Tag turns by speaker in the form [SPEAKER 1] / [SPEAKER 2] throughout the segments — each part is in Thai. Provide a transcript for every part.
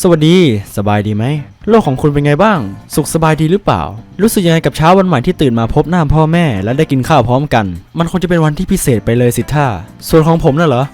[SPEAKER 1] สวัสดี สบายดีไหม โลกของคุณเป็นไงบ้าง สุขสบายดีหรือเปล่า รู้สึกยังไงกับเช้าวันใหม่ที่ตื่นมาพบหน้าพ่อแม่ และได้กินข้าวพร้อมกัน มันคงจะเป็นวันที่พิเศษไปเลยสิท่า ส่วนของผมน่ะเหรอ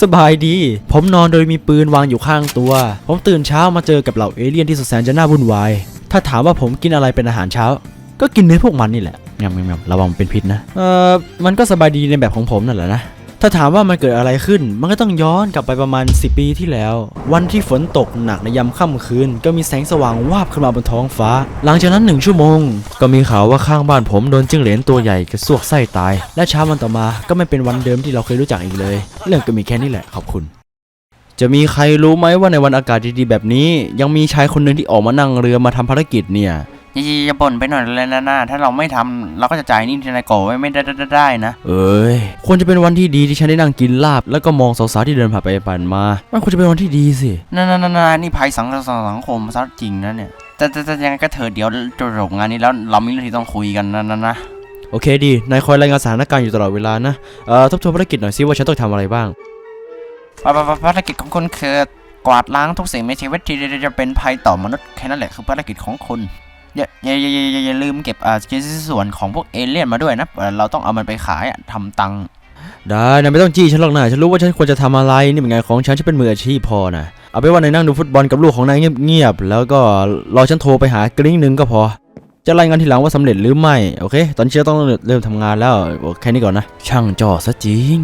[SPEAKER 1] สบายดี ผมนอนโดยมีปืนวางอยู่ข้างตัว ผมตื่นเช้ามาเจอกับเหล่าเอเลี่ยนที่สุดแสนจะน่าวุ่นวาย ถ้าถามว่าผมกินอะไรเป็นอาหารเช้า ก็กินเนื้อพวกมันนี่แหละงำงำระวังเป็นพิษนะ เอ่อมันก็สบายดีในแบบของผมนั่นแหละนะ ถ้าถามว่ามันเกิดอะไรขึ้น มันก็ต้องย้อนกลับไปประมาณ 10 ปีที่แล้ว วันที่ฝนตกหนักในยามค่ำคืน ก็มีแสงสว่างวาบขึ้นมาบนท้องฟ้า หลังจากนั้นหนึ่งชั่วโมง ก็มีข่าวว่าข้างบ้านผมโดนจิ้งเหลนตัวใหญ่กระซวกไส้ตาย และเช้าวันต่อมาก็ไม่เป็นวันเดิมที่เราเคยรู้จักอีกเลย เรื่องก็มีแค่นี้แหละขอบคุณจะมีใครรู้ไหมว่าในวันอากาศดีๆแบบนี้ ยังมีชายคนหนึ่งที่ออกมานั่งเรือมาทำภารกิจเนี่ย
[SPEAKER 2] อย่าอย่าอย่าบ่นไปหน่อยเลยนะนะถ้าเราไม่ทำเราก็จะจ่ายหนี่ทนายโกไว้ไม่ได้ได้ได้ได้นะ
[SPEAKER 1] เอ้ยควรจะเป็นวันที่ดีที่ฉันได้นั่งกินลาบ แล้วก็มองสาวๆที่เดินผ่านไปผ่านมามันควรจะเป็นวันที่ดีสิ
[SPEAKER 2] นั่นนั่นนนี่ภัยสังคมสังคมซะจริงนะเนี่ยแต่แต่ยังไงก็เถิดเดี๋ยวจบงานนี้แล้วเรามีเรื่องที่ต้องคุยกันนะนะนะ
[SPEAKER 1] โอเคดี นายคอยรายงานสถานการณ์อยู่ตลอดเวลานะ เอ่อ ทบทวนภารกิจหน่อยซิว่าฉันต้องทำอะไรบ้าง
[SPEAKER 2] ภารกิจของคุณคือกวาดล้างทุกสิ่งมีชีวิตที่จะเป็นภัยต่อมนุษย์แค่นั้นแหละคือภารกิจของคุณ อย่าอย่าอย่าอย่าอย่าลืมเก็บอ่าชิ้นส่วนของพวกเอเลี่ยนมาด้วยนะ เราต้องเอามันไปขายอะทำตังค์
[SPEAKER 1] ได้นายไม่ต้องจี้ฉันหรอกนะฉันรู้ว่าฉันควรจะทำอะไรนี่เป็นไงของฉันฉันเป็นมืออาชีพพอนะเอาไปนว่านายนั่งดูฟุตบอลกับลูกของนายเงียบๆแล้วก็รอฉันโทรไปหากริ้งหนึ่งก็พอ จะรายงานทีหลังว่าสำเร็จหรือไม่โอเค ตอนนี้ฉันต้องเริ่มทำงานแล้วโอแค่นี้ก่อนนะ ช่างจ่อซะจริง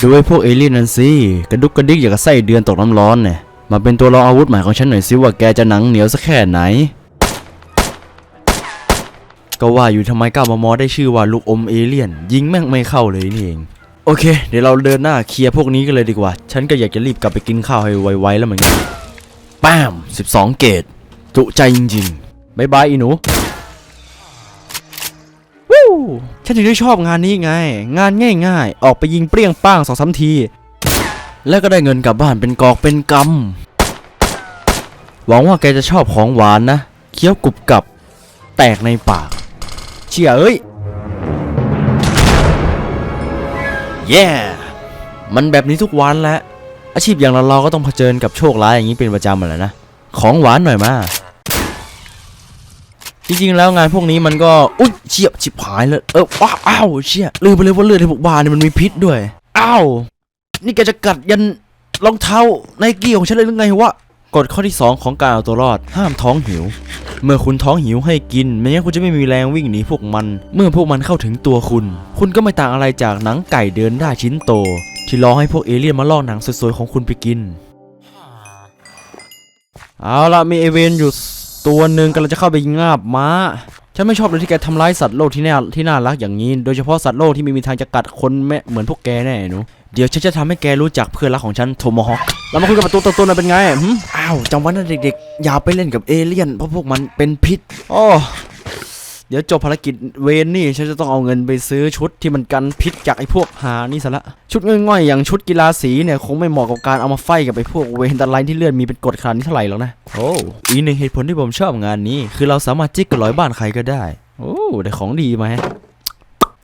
[SPEAKER 1] ดูไอ้พวกเอเลี่ยนนั่นสิกระดุกกระดิกอย่างกับไส้เดือนตกน้ำร้อนเนี่ยมาเป็นตัวรองอาวุธใหม่ของฉันหน่อยสิว่าแกจะหนังเหนียวสักแค่ไหน ก็ว่าอยู่ทำไมก้าวมามอได้ชื่อว่าลูกอมเอเลี่ยน ยิงแม่งไม่เข้าเลยนี่เอง โอเค เดี๋ยวเราเดินหน้าเคลียร์พวกนี้กันเลยดีกว่า ฉันก็อยากจะรีบกลับไปกินข้าวให้ไวๆแล้วเหมือนกันป้าม12 เกตจุใจจริงๆบายบายอีหนูวู้ฉันถึงได้ชอบงานนี้ไง งานง่ายๆ ออกไปยิงเปรี้ยงป้างสองสามที แล้วก็ได้เงินกลับบ้านเป็นกอกเป็นกำหวังว่าแกจะชอบของหวานนะ เคี้ยวกรุบกรับ แตกในปาก ชี่ยเอ้ยแย่มันแบบนี้ทุกวันแหละ อาชีพอย่างเราเราก็ต้องเผชิญกับโชคร้ายอย่างนี้เป็นประจำแหละนะ ของหวานหน่อยมา จริงๆแล้วงานพวกนี้มันก็ อุ๊ยเชี่ยชิบหายเลย เออว้าวอ้าวเชี่ยลืมไปเลยว่าเลือดในพวกบาเนี่ยมันมีพิษด้วย อ้าว นี่แกจะกัดยันรองเท้าไนกี้ของฉันเลยหรือไงวะ กฎข้อที่ 2 ของการเอาตัวรอด ห้ามท้องหิว เมื่อคุณท้องหิวให้กินไม่งั้นคุณจะไม่มีแรงวิ่งหนีพวกมัน เมื่อพวกมันเข้าถึงตัวคุณ คุณก็ไม่ต่างอะไรจากหนังไก่เดินได้ชิ้นโต ที่รอให้พวกเอเลี่ยนมาล่อหนังสวยๆของคุณไปกิน เอาละมีเอเวนอยู่ตัวหนึ่งกำลังจะเข้าไปงาบม้าฉันไม่ชอบเลยที่แกทำร้ายสัตว์โลกที่น่าที่น่ารักอย่างนี้ โดยเฉพาะสัตว์โลกที่ไม่มีทางจะกัดคนแม่เหมือนพวกแกแน่หนู เดี๋ยวฉันจะทำให้แกรู้จักเพื่อนรักของฉันโทโมฮอคเรามาคุยกับตัวตัวตัวหน่อยเป็นไงหึอ้าวจำไว้นะเด็กๆ อย่าไปเล่นกับเอเลี่ยนเพราะพวกมันเป็นพิษโอ้เดี๋ยวจบภารกิจเวนนี่ฉันจะต้องเอาเงินไปซื้อชุดที่มันกันพิษจากไอ้พวกหานี่ซะละ ชุดง่อยๆอย่างชุดกีฬาสีเนี่ยคงไม่เหมาะกับการเอามาไฟกับไอ้พวกเวนตะไลที่เลือดมีเป็นกรดขนาดนี้เท่าไหร่หรอกนะ โอ้อีกหนึ่งเหตุผลที่ผมชอบงานนี้ คือเราสามารถจิกกระร้อยบ้านใครก็ได้ โอ้ได้ของดีมาแฮะเ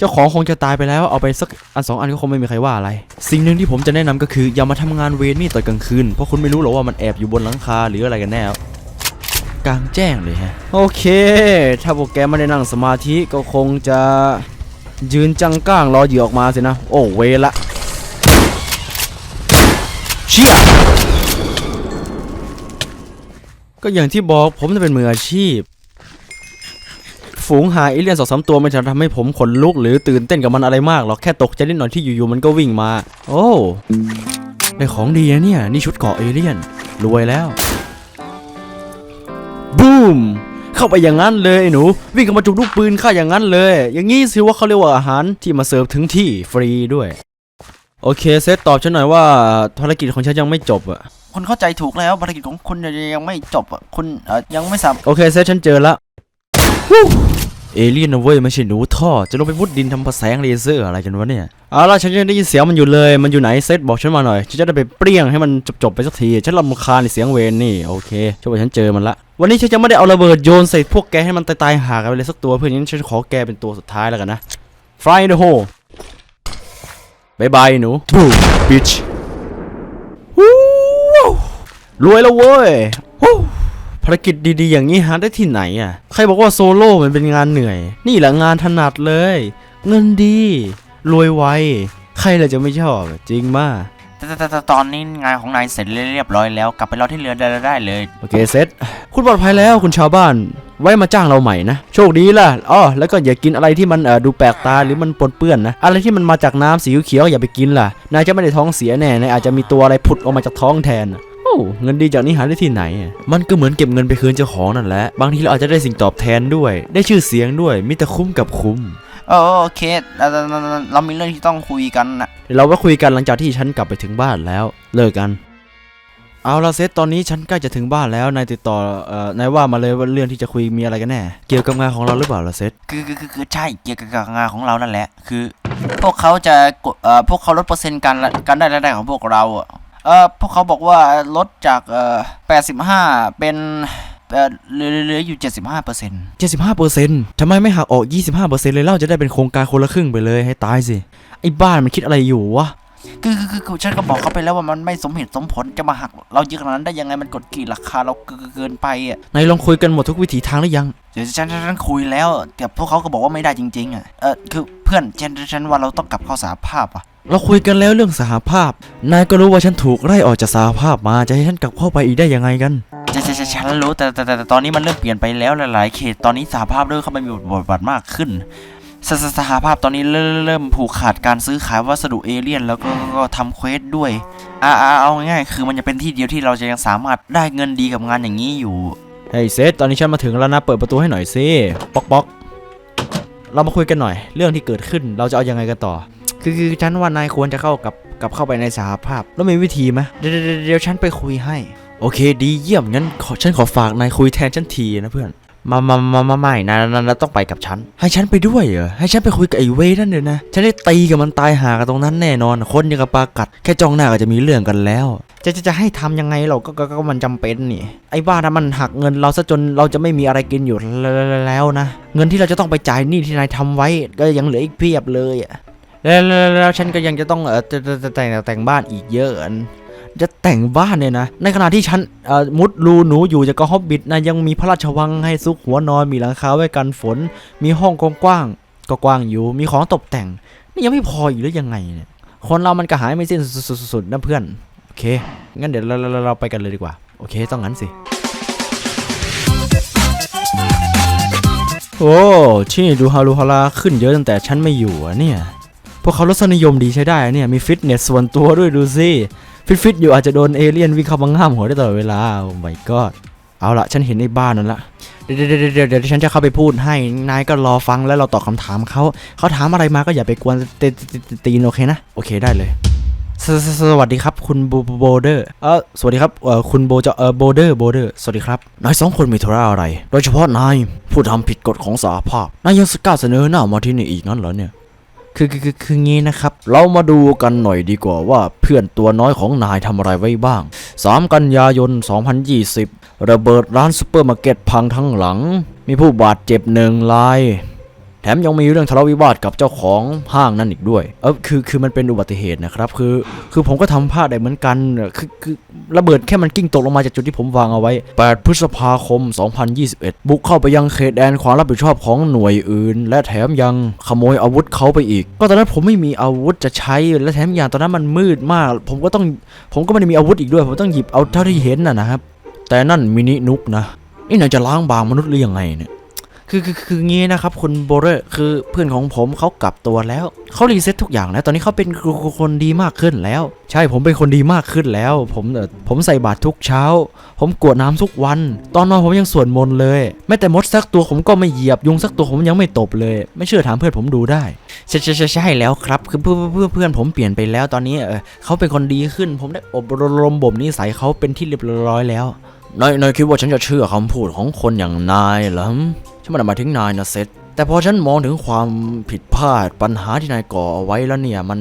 [SPEAKER 1] จ้าของคงจะตายไปแล้วเอาไปสักอันสองอันก็คงไม่มีใครว่าอะไร สิ่งหนึ่งที่ผมจะแนะนำก็คืออย่ามาทำงานเวรนี่ตอนกลางคืนเพราะคุณไม่รู้หรอกว่ามันแอบอยู่บนหลังคาหรืออะไรกันแน่กลางแจ้งเลยฮะโอเค ถ้าพวกแกไม่ได้นั่งสมาธิก็คงจะยืนจังก้างรอเหยื่อออกมาสินะ โอ้เวรละเชี่ยก็อย่างที่บอกผมจะเป็นมืออาชีพ ฝูงหาเอเลี่ยนสองสามตัวมันจะทำให้ผมขนลุกหรือตื่นเต้นกับมันอะไรมากหรอกแค่ตกใจนิดหน่อยที่อยู่ๆมันก็วิ่งมา โอ้ได้ของดีนะเนี่ย นี่ชุดเกราะเอเลี่ยน รวยแล้ว บูมเข้าไปอย่างนั้นเลยไอ้หนู วิ่งเข้ามาจุกลูกปืนข้าอย่างนั้นเลย อย่างงี้สิว่าเขาเรียกว่าอาหารที่มาเสิร์ฟถึงที่ฟรีด้วย โอเคเซตตอบฉันหน่อยว่าภารกิจของฉันยังไม่จบอะ
[SPEAKER 2] คุณเข้าใจถูกแล้วภารกิจของคุณยังไม่จบอะคุณเอ่อยังไม่สาม
[SPEAKER 1] โอเคเซตฉันเจอละ เอเลี่ยนนะเว้ยไม่ใช่หนูท่อ จะลงไปมุดดินทำภาษาแสงเลเซอร์อะไรกันวะเนี่ยเอาล่ะฉันยังได้ยินเสียงมันอยู่เลย มันอยู่ไหนเซตบอกฉันมาหน่อย ฉันจะได้ไปเปรี้ยงให้มันจบๆไปสักที ฉันรำคาญในเสียงเวนนี่ โอเคช่วยฉันเจอมันละ วันนี้ฉันจะไม่ได้เอาระเบิดโยนใส่พวกแกให้มันตายๆหากันไปเลยสักตัวเพื่อนงั้นฉันขอแกเป็นตัวสุดท้ายแล้วกันนะ Fly in the hole บายบายหนู Boom bitch วู้รวยแล้วเว้ยฮู้ ภารกิจดีๆอย่างนี้หาได้ที่ไหนอะ ใครบอกว่าโซโล่มันเป็นงานเหนื่อย นี่แหละงานถนัดเลย เงินดี รวยไว ใครล่ะจะไม่ชอบอะจริงมาก
[SPEAKER 2] แต่แต่แต่แต่ตอนนี้งานของนายเสร็จเรียบร้อยแล้ว กลับไปรอที่เรือได้ได้เลย
[SPEAKER 1] โอเคเซ็ตคุณปลอดภัยแล้วคุณชาวบ้าน ไว้มาจ้างเราใหม่นะ โชคดีล่ะอ้อแล้วก็อย่ากินอะไรที่มันเอ่อดูแปลกตาหรือมันปนเปื้อนนะ อะไรที่มันมาจากน้ำสีเขียวๆอย่าไปกินล่ะ นายจะไม่ได้ท้องเสียแน่ นายอาจจะมีตัวอะไรผุดออกมาจากท้องแทนน่ะโอ้ เงินดีจากนี้หาได้ที่ไหนอะมันก็เหมือนเก็บเงินไปคืนเจ้าของนั่นแหละ บางทีเราอาจจะได้สิ่งตอบแทนด้วย ได้ชื่อเสียงด้วย มิแต่คุ้มกับคุ้ม
[SPEAKER 2] เออโอเคเราเราเราเรามีเรื่องที่ต้องคุยกันนะ
[SPEAKER 1] เดี๋ยวเราไว้คุยกันหลังจากที่ฉันกลับไปถึงบ้านแล้ว เลิกกัน เอาละเซตตอนนี้ฉันใกล้จะถึงบ้านแล้ว นายติดต่อเอ่อนายว่ามาเลยว่าเรื่องที่จะคุยมีอะไรกันแน่ เกี่ยวกับงานของเราหรือเปล่าล่ะเซต
[SPEAKER 2] คือคือคือคือใช่ เกี่ยวกับงานของเรานั่นแหละ คือ พวกเขาจะกดเอ่อพวกเขาลดเปอร์เซ็นต์การการได้รายได้ของพวกเราอะ เออพวกเขาบอกว่าลดจากเอ่อ85 เป็นเอ่อเหลือเหลืออยู่ 75เปอร์เซ็นต์
[SPEAKER 1] 75เปอร์เซ็นต์ทำไมไม่หักออก 25เปอร์เซ็นต์เลยเล่าจะได้เป็นโครงการคนละครึ่งไปเลยให้ตายสิ ไอ้บ้านมันคิดอะไรอยู่วะ
[SPEAKER 2] คือคือคือคือฉันก็บอกเขาไปแล้วว่ามันไม่สมเหตุสมผลจะมาหัก เราเยอะขนาดนั้นได้ยังไงมันกดกี่ราคาเราเกินเกินไปอะ
[SPEAKER 1] นายลองคุยกันหมดทุกวิถีทางหรือยัง
[SPEAKER 2] เดี๋ยวฉันฉันฉันคุยแล้วแต่พวกเขาก็บอกว่าไม่ได้จริงๆอะเออคือเพื่อนฉันฉันว่าเราต้องกลับเข้าสาภาพอะ
[SPEAKER 1] เราคุยกันแล้วเรื่องสหภาพ นายก็รู้ว่าฉันถูกไล่ออกจากสหภาพมาจะให้ฉันกลับเข้าไปอีกได้ยังไงกัน
[SPEAKER 2] ฉันฉันฉันฉันรู้แต่แต่แต่แต่ตอนนี้มันเริ่มเปลี่ยนไปแล้วหลายๆเขตตอนนี้สหภาพเริ่มเข้ามามีบทบาทมากขึ้น สสสหภาพตอนนี้เริ่มเริ่มผูกขาดการซื้อขายวัสดุเอเลี่ยน แล้วก็ก็ทำเควสด้วยอ่าอ่าเอาง่ายๆคือมันจะเป็นที่เดียวที่เราจะยังสามารถได้เงินดีกับงานอย่างนี้อยู่
[SPEAKER 1] เฮ้ยเซตตอนนี้ฉันมาถึงแล้วนะเปิดประตูให้หน่อยสิป๊อกป๊อกเรามาคุยกันหน่อย เรื่องที่เกิดขึ้นเราจะเอายังไงกันต่อ คือคือฉันว่านายควรจะเข้ากับกับเข้าไปในสหภาพ แล้วมีวิธีไหมเดี๋ยวเดี๋ยวเดี๋ยวฉันไปคุยให้ โอเค ดีเยี่ยมงั้นขอฉันขอฝากนายคุยแทนฉันทีนะเพื่อน มามามามาไม่นะนะนะต้องไปกับฉัน ให้ฉันไปด้วยเหรอ ให้ฉันไปคุยกับไอ้เวนั่นเลยนะ ฉันได้ตีกับมันตายหากันตรงนั้นแน่นอน คนยังกับปากัด แค่จ้องหน้าก็จะมีเรื่องกันแล้ว จะจะจะให้ทำยังไงเราก็ก็ก็มันจำเป็นนี่ ไอ้บ้านะมันหักเงินเราซะจนเราจะไม่มีอะไรกินอยู่แล้วนะ เงินที่เราจะต้องไปจ่ายหนี้ที่นายทำไว้ก็ยังเหลืออีกเพียบเลยอะแล้วแล้วฉันก็ยังจะต้องเออแต่งแต่งบ้านอีกเยอะ จะแต่งบ้านเนี่ยนะ ในขณะที่ฉันมุดรูหนูอยู่จากก็ฮอบบิทนะยังมีพระราชวังให้ซุกหัวนอนมีหลังคาไว้กันฝน มีห้องกว้างๆก็กว้างอยู่ มีของตกแต่ง นี่ยังไม่พออีกหรือยังไงเนี่ยคนเรามันกระหายไม่สิ้นสุดๆๆนะเพื่อนโอเค งั้นเดี๋ยวเราเราเราไปกันเลยดีกว่า โอเค ต้องงั้นสิ โอ้ที่ดูฮารุฮาราขึ้นเยอะตั้งแต่ฉันไม่อยู่อะเนี่ย พวกเขารสนิยมดีใช้ได้เนี่ย มีฟิตเนสส่วนตัวด้วยดูสิ ฟิตฟิตๆอยู่อาจจะโดนเอเลี่ยนวิ่งเข้ามาง่ามหัวได้ตลอดเวลาโอ้ my god เอาละฉันเห็นในบ้านนั่นละเดี๋ยวเดี๋ยวเดี๋ยวฉันจะเข้าไปพูดให้นายก็รอฟังแล้วเราตอบคำถามเขาเขาถามอะไรมาก็อย่าไปกวนเตตตีนโอเคนะโอเคได้เลยสสสวัสดีครับคุณโบโบเดอร์เออสวัสดีครับเออคุณโบจะเออโบเดอร์โบเดอร์สวัสดีครับนายสองคนมีธุระอะไร โดยเฉพาะนายผู้ทำผิดกฎของสหภาพนายยังกล้าเสนอหน้ามาที่นี่อีกนั่นเหรอเนี่ย คือคือคือคืองี้นะครับ เรามาดูกันหน่อยดีกว่าว่าเพื่อนตัวน้อยของนายทำอะไรไว้บ้าง 3 กันยายน 2020 ระเบิดร้านซูเปอร์มาร์เก็ตพังทั้งหลัง มีผู้บาดเจ็บหนึ่งราย แถมยังมีเรื่องทะเลาะวิวาทกับเจ้าของห้างนั่นอีกด้วย เออคือคือมันเป็นอุบัติเหตุนะครับ คือคือผมก็ทำพลาดได้เหมือนกัน คือคือระเบิดแค่มันกิ้งตกลงมาจากจุดที่ผมวางเอาไว้ 8 พฤษภาคม 2021 บุกเข้าไปยังเขตแดนความรับผิดชอบของหน่วยอื่น และแถมยังขโมยอาวุธเขาไปอีก ก็ตอนนั้นผมไม่มีอาวุธจะใช้ และแถมอย่างตอนนั้นมันมืดมาก ผมก็ต้องผมก็ไม่ได้มีอาวุธอีกด้วย ผมต้องหยิบเอาเท่าที่เห็นน่ะนะครับ แต่นั่นมินินุกนะ นี่นายจะล้างบางมนุษย์หรือยังไงเนี่ย คือคือคืองี้นะครับคุณโบเรอร์คือเพื่อนของผมเขากลับตัวแล้วเขารีเซ็ตทุกอย่างแล้ว ตอนนี้เขาเป็นคนดีมากขึ้นแล้ว ใช่ผมเป็นคนดีมากขึ้นแล้ว ผมเออผมใส่บาตรทุกเช้า ผมกวดน้ำทุกวัน ตอนนอนผมยังสวดมนต์เลยแม้แต่มดสักตัวผมก็ไม่เหยียบยุงสักตัวผมยังไม่ตบเลย ไม่เชื่อถามเพื่อนผมดูได้ใช่ใช่ใช่ใช่แล้วครับคือเพื่อนเพื่อนเพื่อนผมเปลี่ยนไปแล้วตอนนี้เออเขาเป็นคนดีขึ้น ผมได้อบรมบ่มนิสัยเขาเป็นที่เรียบร้อยแล้วนายนายคิดว่าฉันจะเชื่อคำพูดของคนอย่างนายเหรอ ฉันไมันหมาถึงนายนะเซตแต่พอฉันมองถึงความผิดพลาดปัญหาที่นายก่อเอาไว้แล้วเนี่ย มัน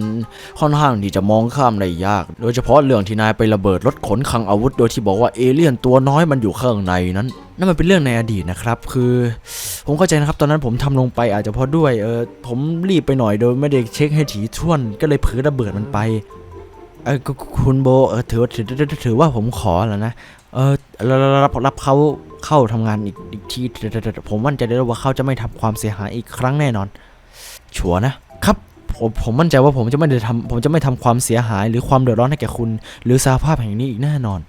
[SPEAKER 1] ค่อนข้างที่จะมองข้ามได้ยาก โดยเฉพาะเรื่องที่นายไประเบิดรถขนคลังอาวุธ โดยที่บอกว่าเอเลี่ยนตัวน้อยมันอยู่ข้างในนั้นนั่นมันเป็นเรื่องในอดีตนะครับ คือ ผมเข้าใจนะครับตอนนั้นผมทำลงไปอาจจะเพราะด้วยเออผมรีบไปหน่อยโดยไม่ได้เช็คให้ถี่ถ้วน ก็เลยเผลอระเบิดมันไปเออคุณโบเออถือถือถือถือว่าผมขอแล้วนะเออรับรับเขา เข้าทำงานอีกอีกทีผมมั่นใจได้ว่าเขาจะไม่ทำความเสียหายอีกครั้งแน่นอน ชัวนะครับผมผมมั่นใจว่าผมจะไม่ได้ทำผมจะไม่ทำความเสียหายหรือความเดือดร้อนให้แก่คุณ หรือสหภาพแห่งนี้อีกแน่นอน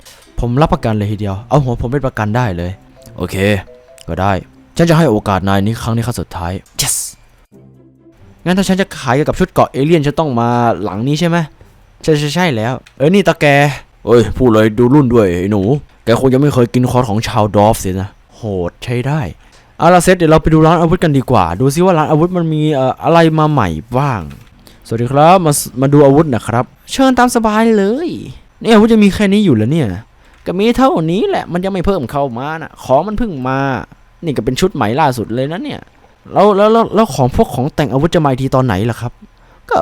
[SPEAKER 1] ผมรับประกันเลยทีเดียว เอาหัวผมเป็นประกันได้เลย โอเค ก็ได้ ฉันจะให้โอกาสนายนี้ครั้งนี้ครั้งสุดท้าย yes งั้นถ้าฉันจะขายเกี่ยวกับชุดเกาะเอเลี่ยนจะต้องมาหลังนี้ใช่ไหมใช่ใช่ใช่แล้ว เอ้ยนี่ตาแกเอ้ยพูดเลยดูรุ่นด้วยไอ้หนู แกคงยังไม่เคยกินคอร์สของชาวดอฟสินะ โหดใช้ได้อาละเซตเดี๋ยวเราไปดูร้านอาวุธกันดีกว่า ดูซิว่าร้านอาวุธมันมีอะไรมาใหม่บ้าง สวัสดีครับมามาดูอาวุธนะครับ เชิญตามสบายเลยเนี่ยอาวุธจะมีแค่นี้อยู่แล้วเนี่ย ก็มีเท่านี้แหละมันยังไม่เพิ่มเข้ามานะของมันเพิ่งมา นี่ก็เป็นชุดใหม่ล่าสุดเลยนะเนี่ยแล้วแล้วแล้วแล้วของพวกของแต่งอาวุธจะมาทีตอนไหนล่ะครับ ก็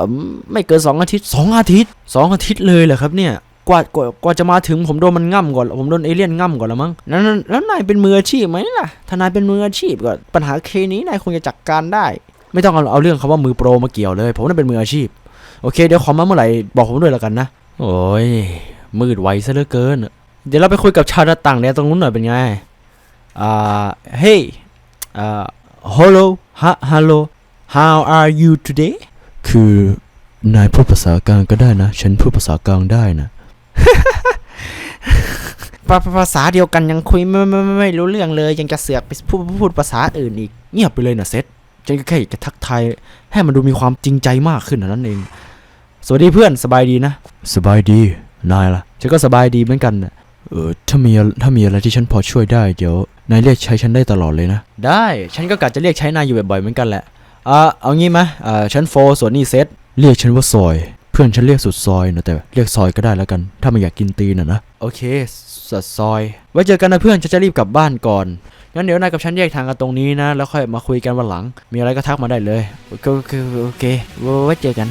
[SPEAKER 1] ไม่เกินสองอาทิตย์สองอาทิตย์สองอาทิตย์เลยเหรอครับเนี่ย กว่ากว่ากว่าจะมาถึงผมโดนมันง่ำก่อน ผมโดนเอเลี่ยนง่ำก่อนล้วมั้งแล้วแล้วนายเป็นมืออาชีพไหมล่ะถ้านายเป็นมืออาชีพก็ปัญหาเคนี้นายคงจะจัดการได้ ไม่ต้องเอาเรื่องคำว่ามือโปรมาเกี่ยวเลย ผมน่ะเป็นมืออาชีพ โอเค เดี๋ยวขอมาเมื่อไหร่บอกผมด้วยแล้วกันนะ โอ้ย มืดไวซะเหลือเกิน เดี๋ยวเราไปคุยกับชาวต่างแดนตรงนู้นหน่อยเป็นไง อ่า เฮ้ย อ่า hello ฮะ hello how are you today คือนายพูดภาษากลางก็ได้นะ ฉันพูดภาษากลางได้นะ ภาภาษาเดียวกันยังคุยไม่ไม่ไม่ไม่รู้เรื่องเลย ยังจะเสือกไปพูดพูดภาษาอื่นอีก เงียบไปเลยนะเซตฉันก็แค่อยากจะทักทายให้มันดูมีความจริงใจมากขึ้นเท่านั้นเอง สวัสดีเพื่อนสบายดีนะ สบายดีนายล่ะฉันก็สบายดีเหมือนกันนะเออถ้ามีถ้ามีอะไรที่ฉันพอช่วยได้เดี๋ยวนายเรียกใช้ฉันได้ตลอดเลยนะ ได้ฉันก็กะจะเรียกใช้นายอยู่บ่อยๆเหมือนกันแหละอ่าเอางี้ไหมอ่าฉันโฟส่วนนี่เซตเรียกฉันว่าซอยเพื่อนฉันเรียกสุดซอยนะแต่เรียกซอยก็ได้แล้วกัน ถ้าไม่อยากกินตีนนะนะโอเคสุดซอย ไว้เจอกันนะเพื่อนฉันจะรีบกลับบ้านก่อนงั้นเดี๋ยวนายกับฉันแยกทางกันตรงนี้นะ แล้วค่อยมาคุยกันวันหลัง มีอะไรก็ทักมาได้เลยก็คโอเคโอเคไว้เจอกัน